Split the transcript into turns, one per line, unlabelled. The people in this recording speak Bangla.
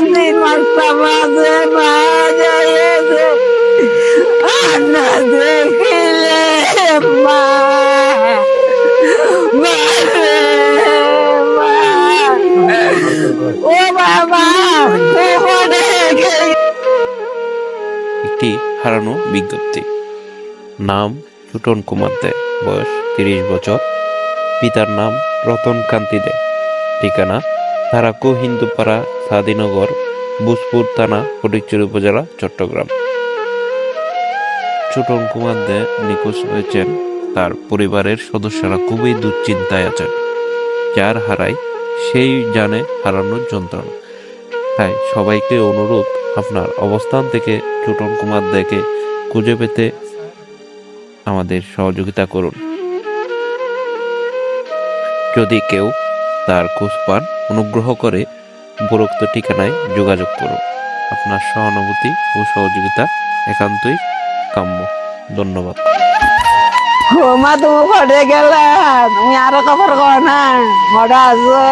Ani martaba de ও একটি হারানো বিজ্ঞপ্তি। নাম সুটন কুমার দে, বয়স তিরিশ বছর। পিতার নাম রতন কান্তি দে। ঠিকানা তারাকু হিন্দুপাড়া সাদিনগর, বুসপুর থানা, ফটিকচুরি উপজেলা, চট্টগ্রাম। চুটন কুমার দে নিখোঁজ হয়েছেন তার পরিবারের সদস্যরা খুবই দুশ্চিন্তায় আছেন। যার হারায় সেই জানে হারানোর যন্ত্রণা। তাই সবাইকে অনুরোধ, আপনার অবস্থান থেকে চুটন কুমার দেকে খুঁজে পেতে আমাদের সহযোগিতা করুন। যদি কেউ তার খোঁজ পান অনুগ্রহ করে উপরোক্ত ঠিকানায় যোগাযোগ করুন আপনার সহানুভূতি ও সহযোগিতা একান্তই কাম্য। ধন্যবাদ।
মা তুমি ঘরে গেলা তুমি আরও খবর কর না ঘরে আসো